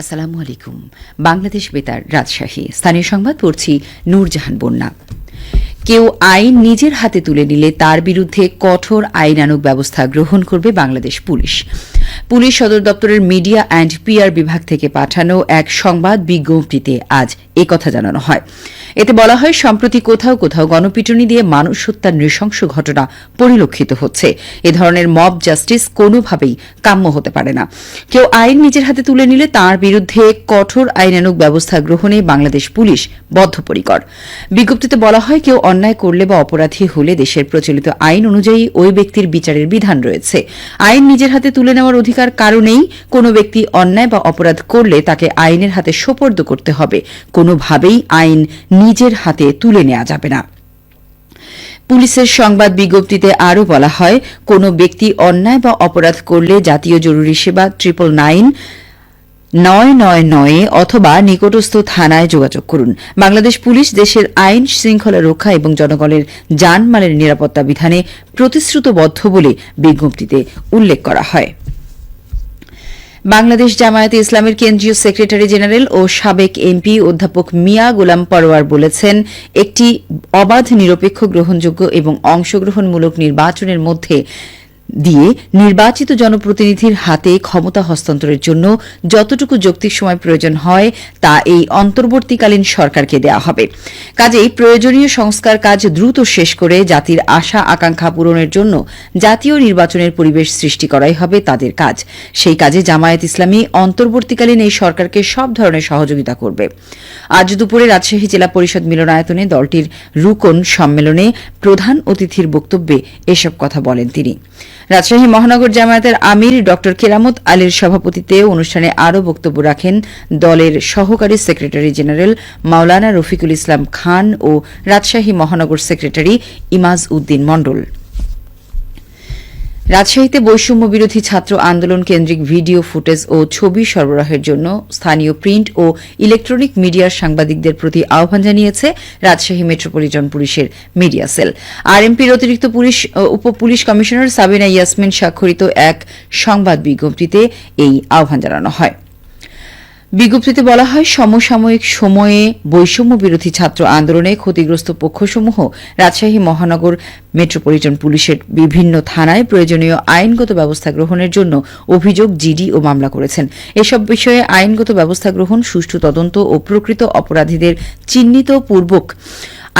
আসসালামু আলাইকুম। বাংলাদেশ বেতার রাজশাহী। স্থানীয় সংবাদ পড়ছি নূরজাহান বন্যা। কেউ আইন নিজের হাতে তুলে নিলে তার বিরুদ্ধে কঠোর আইনানুগ ব্যবস্থা গ্রহণ করবে বাংলাদেশ পুলিশ। পুলিশ সদর দপ্তরের মিডিয়া অ্যান্ড পিআর বিভাগ থেকে পাঠানো এক সংবাদ বিজ্ঞপ্তিতে আজ একথা জানানো হয়। এতে বলা হয়, সম্প্রতি কোথাও কোথাও গণপিটুনি দিয়ে মানুষ হত্যার নৃশংস ঘটনা পরিলক্ষিত হচ্ছে। এ ধরনের মব জাস্টিস কোনোভাবেই কাম্য হতে পারে না। কেউ আইন নিজের হাতে তুলে নিলে তার বিরুদ্ধে কঠোর আইনানুগ ব্যবস্থা গ্রহণে বাংলাদেশ পুলিশ বদ্ধপরিকর। বিজ্ঞপ্তিতে বলা হয়, কেউ অন্যায় করলে বা অপরাধী হলে দেশের প্রচলিত আইন অনুযায়ী ওই ব্যক্তির বিচারের বিধান রয়েছে। আইন নিজের হাতে তুলে নেওয়ার অধিকার কারণেই কোনো ব্যক্তি অন্যায় বা অপরাধ করলে তাকে আইনের হাতে সোপর্দ করতে হবে। কোনোভাবেই আইন নিজের হাতে তুলে নেওয়া যাবে না। পুলিশের সংবাদ বিজ্ঞপ্তিতে আরও বলা হয়, কোনো ব্যক্তি অন্যায় বা অপরাধ করলে জাতীয় জরুরি সেবা ট্রিপল নাইন নয় নয় নয়ে অথবা নিকটস্থ থানায় যোগাযোগ করুন। বাংলাদেশ পুলিশ দেশের আইন শৃঙ্খলা রক্ষা এবং জনগণের যানমালের নিরাপত্তা বিধানে প্রতিশ্রুতবদ্ধ বলে বিজ্ঞপ্তিতে উল্লেখ করা হয়। বাংলাদেশ জামায়াতে ইসলামের কেন্দ্রীয় সেক্রেটারি জেনারেল ও সাবেক এমপি অধ্যাপক মিয়া গোলাম পরোয়ার বলেছেন, একটি অবাধ নিরপেক্ষ গ্রহণযোগ্য এবং অংশগ্রহণমূলক নির্বাচনের মধ্যে দিয়ে নির্বাচিত জনপ্রতিনিধির হাতে ক্ষমতা হস্তান্তরের জন্য যতটুকু যৌক্তিক সময় প্রয়োজন হয়, তা এই অন্তর্বর্তীকালীন সরকারকে দেওয়া হবে। কাজেই প্রয়োজনীয় সংস্কার কাজ দ্রুত শেষ করে জাতির আশা আকাঙ্ক্ষা পূরণের জন্য জাতীয় নির্বাচনের পরিবেশ সৃষ্টি করাই হবে তাদের কাজ। সেই কাজে জামায়াত ইসলামী অন্তর্বর্তীকালীন এই সরকারকে সব ধরনের সহযোগিতা করবে। আজ দুপুরে রাজশাহী জেলা পরিষদ মিলনায়তনে দলটির রুকন সম্মেলনে প্রধান অতিথির বক্তব্যে এসব কথা বলেন তিনি। রাজশাহী মহানগর জামায়াতের আমির ড. কেরামত আলীর সভাপতিত্বে অনুষ্ঠানে আরও বক্তব্য রাখেন দলের সহকারী সেক্রেটারি জেনারেল মাওলানা রফিকুল ইসলাম খান ও রাজশাহী মহানগর সেক্রেটারি ইমাজ উদ্দিন মণ্ডল। রাজশাহীতে বৈষম্য বিরোধী ছাত্র আন্দোলন কেন্দ্রিক ভিডিও ফুটেজ ও ছবি সরবরাহের জন্য স্থানীয় প্রিন্ট ও ইলেকট্রনিক মিডিয়ার সাংবাদিকদের প্রতি আহ্বান জানিয়েছে রাজশাহী মেট্রোপলিটন পুলিশের মিডিয়া সেল। আরএমপির অতিরিক্ত পুলিশ উপ পুলিশ কমিশনার সাবিনা ইয়াসমিন স্বাক্ষরিত এক সংবাদ বিজ্ঞপ্তিতে এই আহ্বান জানানো হয়। বিজ্ঞপ্তিতে বলা হয়, সমসাময়িক সময়ে বৈষম্য বিরোধী ছাত্র আন্দোলনে ক্ষতিগ্রস্ত পক্ষসমূহ রাজশাহী মহানগর মেট্রোপলিটন পুলিশের বিভিন্ন থানায় প্রয়োজনীয় আইনগত ব্যবস্থা গ্রহণের জন্য অভিযোগ জিডি ও মামলা করেছেন। এসব বিষয়ে আইনগত ব্যবস্থা গ্রহণ, সুষ্ঠু তদন্ত ও প্রকৃত অপরাধীদের চিহ্নিত পূর্বক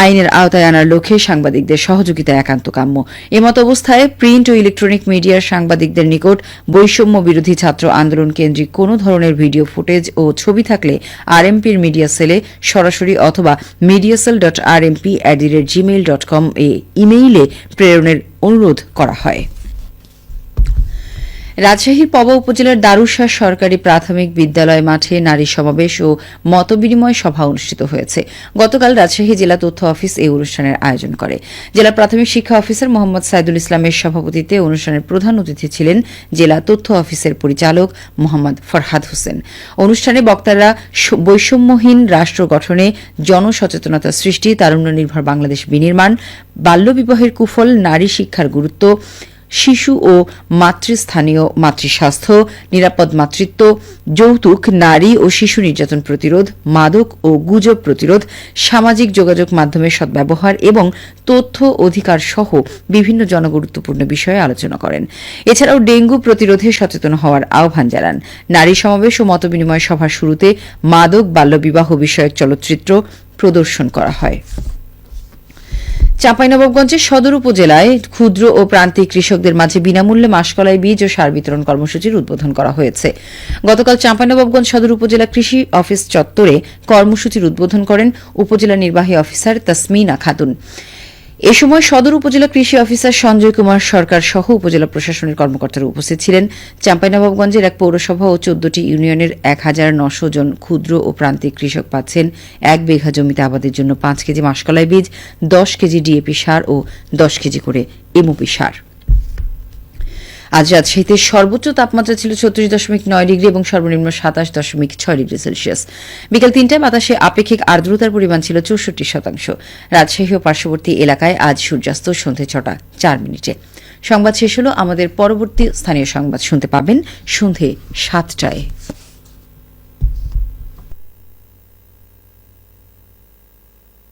আইনের আওতায় আনার লক্ষ্যে সাংবাদিকদের সহযোগিতা একান্ত কাম্য। এমত অবস্থায় প্রিন্ট ও ইলেকট্রনিক মিডিয়ার সাংবাদিকদের নিকট বৈষম্য বিরোধী ছাত্র আন্দোলন কেন্দ্রিক কোনো ধরনের ভিডিও ফুটেজ ও ছবি থাকলে আরএমপির মিডিয়া সেলে সরাসরি অথবা media cell dot RMP at the rate Gmail dot com এ ইমেইলে প্রেরণের অনুরোধ করা হয়। রাজশাহীর পবা উপজেলার দারুশাহ সরকারি প্রাথমিক বিদ্যালয় মাঠে নারী সমাবেশ ও মতবিনিময় সভা অনুষ্ঠিত হয়েছে। গতকাল রাজশাহী জেলা তথ্য অফিস এই অনুষ্ঠানের আয়োজন করে। জেলা প্রাথমিক শিক্ষা অফিসার মোহাম্মদ সাইদুল ইসলামের সভাপতিত্বে অনুষ্ঠানের প্রধান অতিথি ছিলেন জেলা তথ্য অফিসের পরিচালক মোহাম্মদ ফরহাদ হোসেন। অনুষ্ঠানে বক্তারা বৈষম্যহীন রাষ্ট্র গঠনে জনসচেতনতা সৃষ্টি তারুণ্য নির্ভর বাংলাদেশ বিনির্মাণ, বাল্যবিবাহের কুফল, নারী শিক্ষার গুরুত্ব শিশু ও মাতৃস্থানীয় মাতৃস্বাস্থ্য, নিরাপদ মাতৃত্ব, যৌতুক, নারী ও শিশু নির্যাতন প্রতিরোধ, মাদক ও গুজব প্রতিরোধ, সামাজিক যোগাযোগ মাধ্যমের সদ্ব্যবহার এবং তথ্য অধিকার সহ বিভিন্ন জনগুরুত্বপূর্ণ বিষয়ে আলোচনা করেন। এছাড়াও ডেঙ্গু প্রতিরোধে সচেতন হওয়ার আহ্বান জানান। নারী সমাবেশ ও মতবিনিময় সভার শুরুতে মাদক, বাল্যবিবাহ বিষয়ক চলচ্চিত্র প্রদর্শন করা হয়। চাঁপাইনবাবগঞ্জের সদর উপজেলায় ক্ষুদ্র ও প্রান্তিক কৃষকদের মাঝে বিনামূল্যে মাসকলাই বীজ ও সার বিতরণ কর্মসূচির উদ্বোধন করা হয়েছে। গতকাল চাঁপাইনবাবগঞ্জ সদর উপজেলা কৃষি অফিস চত্বরে কর্মসূচির উদ্বোধন করেন উপজেলা নির্বাহী অফিসার তাসমিনা খাতুন। এ সময় সদর উপজেলা কৃষি অফিসার সঞ্জয় কুমার সরকার সহ উপজেলা প্রশাসনের কর্মকর্তারা উপস্থিত ছিলেন। চাঁপাইনবাবগঞ্জের এক পৌরসভা ও চোদ্দটি ইউনিয়নের এক হাজার নশো জন ক্ষুদ্র ও প্রান্তিক কৃষক পাচ্ছেন। এক বিঘা জমিতে আবাদের জন্য পাঁচ কেজি মাসকলাই বীজ, দশ কেজি ডিএপি সার ও দশ কেজি করে এমওপি সার। আজ রাজশাহীতে সর্বোচ্চ তাপমাত্রা ছিল ছত্রিশ দশমিক নয় ডিগ্রি এবং সর্বনিম্ন সাতাশ দশমিক ছয় ডিগ্রি সেলসিয়াস। বিকেল তিনটায় বাতাসে আপেক্ষিক আর্দ্রতার পরিমাণ ছিল চৌষট্টি শতাংশ। রাজশাহী ও পার্শ্ববর্তী এলাকায় আজ সূর্যাস্ত সন্ধে ছটা চার মিনিটে। সংবাদ শেষ হল আমাদের পরবর্তী স্থানীয় সংবাদ শুনতে পাবেন সন্ধে সাতটায়।